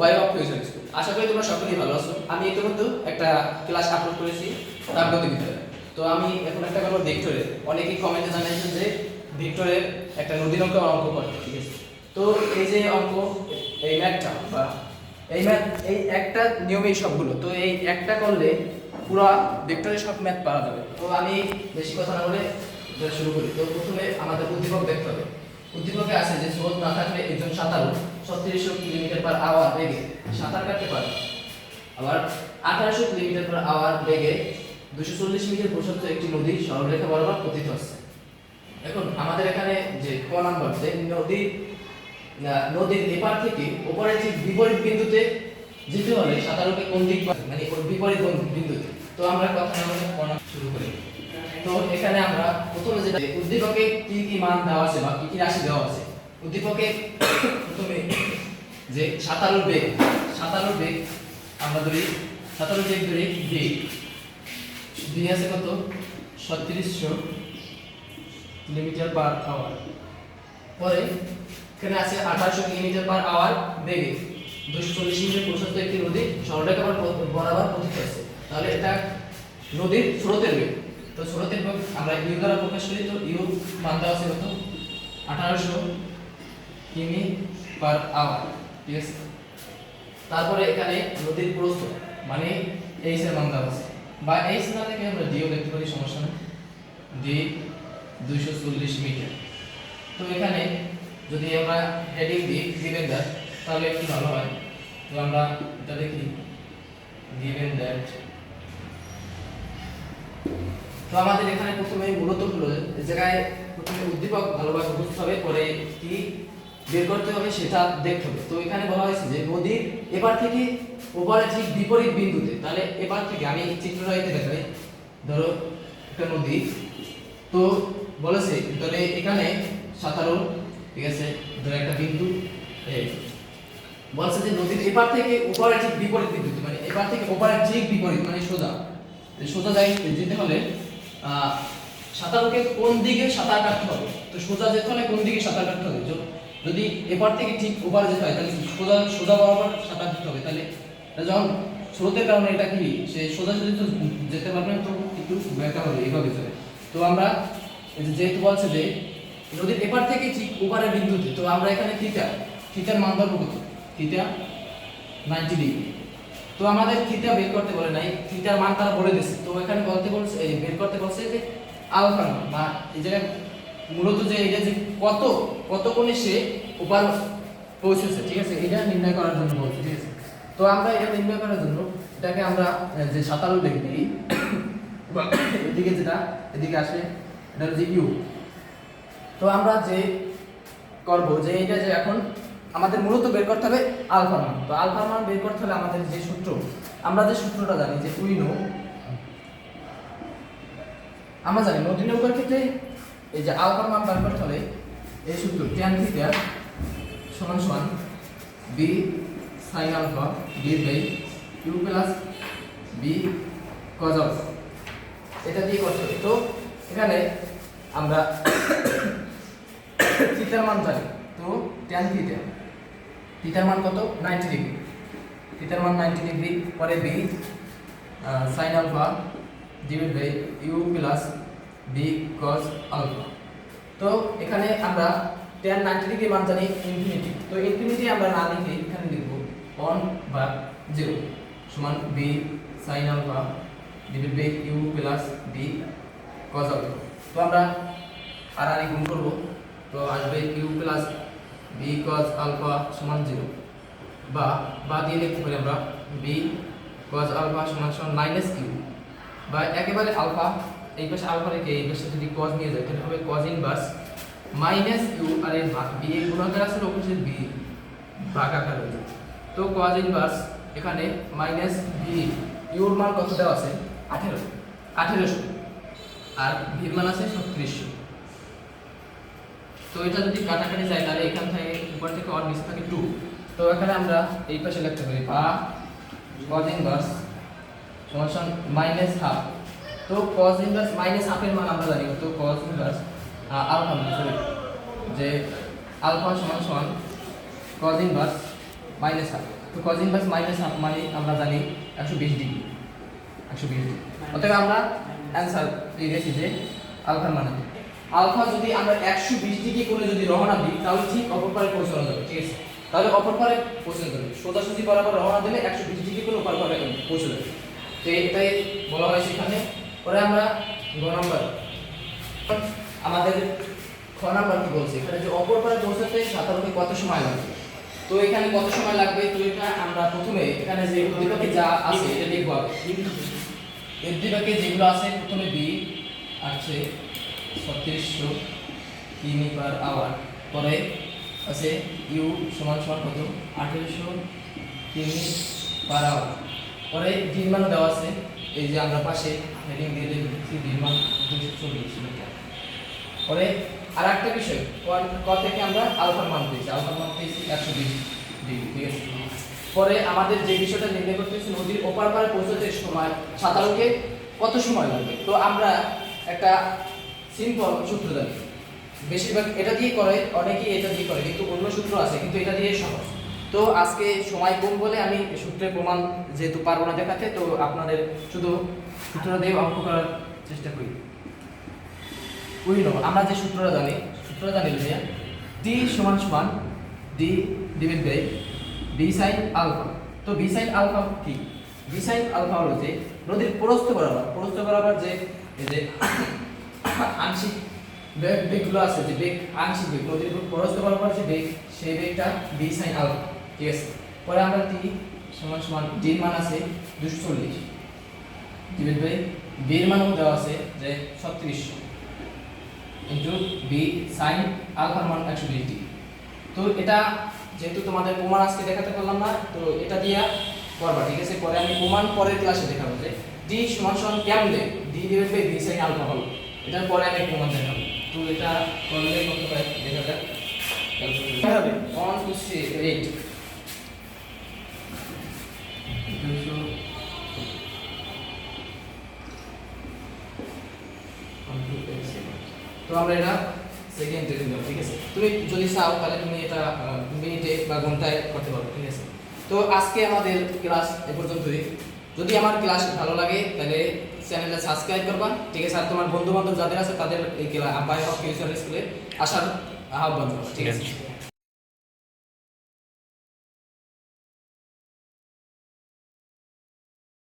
Bio হয়ে চলেছে আশা করি তোমরা সকলেই ভালো আছো। আমি ইতিমধ্যে একটা ক্লাস আপলোড করেছি তাপগতি ভিতরে তো আমি এখন একটা করব ভিক্টরের অনেকেই কমেন্টে জানিয়েছেন যে ভিক্টরের একটা নদীর অঙ্ক অঙ্ক করতে ঠিক আছে? তো এই যে অঙ্ক, এই ম্যাথটা বা এই ম্যাথ এই একটা নিয়মেই সবগুলো। তো এই একটা করলে পুরো ভেক্টরের সব ম্যাথ পাওয়া যাবে। তো আমি বেশি কথা না বলে শুরু করি। তো প্রথমে আমাদের উদ্দীপক দেখতে হবে। উদ্দীপকে আছে যে স্রোত না থাকলে একজন সাঁতারু ছত্রিশশো কিলোমিটার পার আওয়ার বেগে, সাঁতার কাটতে পারে। আবার আঠারোশো কিলোমিটার পার আওয়ার বেগে দুশো চল্লিশ মিটার প্রশস্ত একটি নদী সরলরেখা বরাবর এখন আমাদের এখানে যে ক যে নদী নদীর এপার থেকে ওপরে ঠিক বিপরীত বিন্দুতে যেতে হলে সাঁতারুকে কোন দিক মানে ওর বিপরীত বিন্দুতে? তো আমরা কথা শুরু করি। তো এখানে আমরা প্রথমে যেটা উদ্দীপকে কি কি মান দেওয়া আছে বা কি কি রাশি দেওয়া আছে উদ্দীপকে প্রথমে যে সাঁতারুর বেগ সাঁতারুর বেগ আমরা ধরি সাঁতারুর বেগ ধরি বেগ দিয়ে আছে কত? ছত্রিশশো কিলোমিটার পার আওয়ার পরে এখানে আছে আঠারোশো কিলোমিটার পার আওয়ার বেগে। দুশো চল্লিশ মিটার প্রশস্ত একটি নদী সরলরেখা বরাবর বরাবর পতিত আছে। তাহলে এটা নদীর স্রোতের বেগ। তো স্রোতের বেগ আমরা ইউ দ্বারা প্রকাশ করি, তো ইউ মান দেওয়া আছে কত? আঠারোশো কিমি পার আওয়ার আছে? তারপরে এখানে নদীর প্রস্থ মানে এইচ এর মান আছে। বা এইচ না থেকে আমরা ডিও লিখতে পারি, সমস্যা নেই। ডি দুইশো চল্লিশ মিটার তো এখানে যদি আমরা হেডিং দিই গিভেন তাহলে কি ভালো হয়? তো আমরা এটা দেখি। গিভেন দ্যাট তো আমাদের এখানে প্রথমে মূলত হলো এই জায়গায় প্রথমে উদ্দীপক ভালোভাবে বুঝতে হবে, পরে কি বের করতে হবে, সেটা দেখতে হবে। তো এখানে বলা হয়েছে যে নদীর এপার থেকে ওপারে ঠিক বিপরীত বিন্দুতে, তাহলে এপার থেকে আমি চিত্রটা এতে দেখাই ধরো একটা নদী, তো বলেছে, তাহলে এখানে সাঁতারু, ঠিক আছে, ধরো একটা বিন্দু বলছে যে নদীর এপার থেকে ওপারে ঠিক বিপরীত বিন্দুতে মানে এপার থেকে ওপারে ঠিক বিপরীত মানে সোজা। সোজা যাই, যেতে হলে সাঁতারুকে কোন দিকে সাঁতার কাটতে হবে? তো সোজা যেতে হলে কোন দিকে সাঁতার কাটতে হবে? যদি এপার থেকে ঠিক ওপারে যেতে হয়, তাহলে কি সোজা সোজা বরাবর সাঁতার দিতে হবে? তাহলে যখন স্রোতের কারণে এটা কি, সে সোজা যদি তো যেতে পারবে তো একটু ব্যাকা হবে, এইভাবে চলে। তো আমরা যেহেতু বলছে যে নদীর এপার থেকে ঠিক ওপারের বিন্দুতে, তো আমরা এখানে থিটা, থিটার মান ধরবো কত? Theta ninety degree. তো আমাদের থিটা বের করতে বলে নাই, থিটার মান তারা বলে দিচ্ছে তো এখানে বলতে বলছে বের করতে বলছে যে আলফা বা এই জায়গায় মূলত যে এটা যে কত কত কোণে সে ওপার পৌঁছেছে, ঠিক আছে? এটা নির্ণয় করার জন্য বলছে, ঠিক আছে? তো আমরা এটা নির্ণয় করার জন্য এটাকে আমরা যে দিই বা এদিকে যেটা, এদিকে আসে, এটা হচ্ছে ইউ। তো আমরা যে করব, যে এটা যে এখন আমাদের মূলত বের করতে হবে আলফা মান। তো আলফা মান বের করতে হলে আমাদের যে সূত্র, আমরা যে সূত্রটা জানি, যে উইনো, আমরা জানি নদী নৌকার ক্ষেত্রে এই যে আলফা মান বের করতে হলে এই সূত্র ট্যান থিটা সমান সমান B sine alpha B by U plus B alpha এটা দিয়ে করতে হবে। তো এখানে আমরা থিটার মান জানি। তো ট্যান থিটা থিটার মান কত? 90 ডিগ্রি থিটার মান 90 ডিগ্রি পরে B sine alpha divide by U plus B cos alpha তো এখানে আমরা ট্যান 90 ডিগ্রি মান জানি ইনফিনিটি তো ইনফিনিটি আমরা না লিখে এখানে লিখব 1 বা 0 সমান B sine alpha divide by U plus B cos alpha তো আমরা আর আর গুণ করব। তো আসবে U plus B cos alpha সমান জিরো বা বা দিয়ে লিখতে পারি আমরা বি কস আলফা সমান সমান কিউ বা একেবারে আলফা এই পাশে আলফা রেখে এই পাশে যদি কস নিয়ে যায়, তাহলে হবে কস ইনভার্স মাইনাস ইউ আর এর ভাগ বি এর গুণাকার আছে ওপাশে বি ভাগ আকার হয়ে তো কস ইনভার্স এখানে মাইনাস বি ইউর মান কত দেওয়া আছে? আঠেরো। আঠেরোশো। আর ভির মান আছে ছত্রিশশো। তো এটা যদি কাটাকাটি যায়, তাহলে এখান থেকে উপর থেকে অর নিচে থাকে টু তো এখানে আমরা এই পাশে লিখতে পারি, বা cos ইনভার্স সমান মাইনাস হাফ তো cos ইনভার্স মাইনাস হাফের মান আমরা জানি, তো cos ইনভার্স আলফা সরি যে আলফা সমান সমান cos ইনভার্স মাইনাস হাফ তো কজ ইনভার্স মাইনাস মানে আমরা জানি একশো বিশ ডিগ্রি, একশো বিশ ডিগ্রি। অতএব আমরা অ্যান্সার দিয়ে গেছি যে আলফার মানে আলফা যদি আমরা একশো বিশ ডিগ্রি করে যদি রওনা দিই, তাহলে ঠিক অপর পারে পৌঁছানো যাবে, ঠিক আছে? তাহলে অপর পারে পৌঁছানো যাবে। সোজাসুজি বরাবর রওনা দিলে একশো বিশ ডিগ্রি করে অপর পারে পৌঁছে যাবে। তো এটাই বলা হয় সেখানে পরে আমরা গ নম্বর, আমাদের খ নাম্বার কি বলছে? এখানে যে অপর পারে পৌঁছাতে সাঁতারুকে কত সময় লাগবে? তো এখানে কত সময় লাগবে? তো এটা আমরা প্রথমে এখানে যে উদ্দীপকে যা আছে এটা লিখব উদ্দীপকে যেগুলো আছে, প্রথমে বি আছে ছত্রিশশো কিমি পার আওয়ার। পরে আছে ইউ সমান সমান কত? আঠেরোশো কিমি পার আওয়ার। পরে ডির মান দেওয়া আছে। এই যে আমরা পাশে হেডিং দিয়ে লিখেছি ডির মান দুশো চল্লিশ মিটার পরে আর একটা বিষয় ক থেকে আমরা আলফার মান পেয়েছি। আলফার মান পেয়েছি একশো বিশ ডিগ্রি, ঠিক আছে? পরে আমাদের যে বিষয়টা নির্ণয় করতে হচ্ছে নদীর ওপার পারে পৌঁছতে সময়, সাঁতারুকে কত সময় লাগবে? তো আমরা একটা সিম্পল সূত্র জানি। বেশিরভাগ এটা দিয়ে করে, অনেকেই এটা দিয়ে করে, কিন্তু অন্য সূত্র আছে, কিন্তু এটা দিয়ে সহজ। তো আজকে সময় কম বলে আমি সূত্রের প্রমাণ যেহেতু পারব না দেখাতে, তো আপনাদের শুধু সূত্রটা দিয়ে অঙ্ক করার চেষ্টা করি। নো? আমরা যে সূত্রটা জানি সূত্রটা জানি ভাইয়া ডি সমান সমান D divide by B sine alpha তো বি সাইন আলফা কি? বি সাইন আলফা হলো যে নদীর প্রস্থ বরাবর প্রস্থ বরাবর যে যে আংশিক বেগ বেগগুলো আছে, যে বেগ আংশিক বেগ, নদীর প্রস্থ বরাবর যে বেগ, সেই বেগটা বি সাইন আলফা ঠিক আছে? পরে আমরা টি সমান সমান ডির মান আছে দুশো চল্লিশ। ডিভাইড বাই বির মানও দেওয়া আছে যে ছত্রিশশো। ইন্টু বি সাইন আলফার মান একশো বিশ ডিগ্রি তো এটা যেহেতু তোমাদের প্রমাণ আজকে দেখাতে পারলাম না তো এটা দিয়ে করবা ঠিক আছে? পরে আমি প্রমাণ পরের ক্লাসে দেখাবো যে ডি সমান সমান কেমনে? D divide by B sine alpha হলো। এটার পরে আমি প্রমাণ দেখাবো। তো এটা করলে কত পাই দেখা যাক। ওয়ান টু থ্রি এইট তো আমরা এটা সেকেন্ড দেবো ঠিক আছে? তুমি যদি চাও, তাহলে তুমি এটা মিনিটে বা ঘন্টায় করতে পারবে ঠিক আছে? তো আজকে আমাদের ক্লাস এ পর্যন্তই। যদি আমার ক্লাস ভালো লাগে, তাহলে চ্যানেলটা সাবস্ক্রাইব করবা। ঠিক আছে? আর তোমার বন্ধু বান্ধব যাদের আছে, তাদের এই ক্লাস আপায় ফিউচার স্কুলে আসার আহ্বান ঠিক আছে?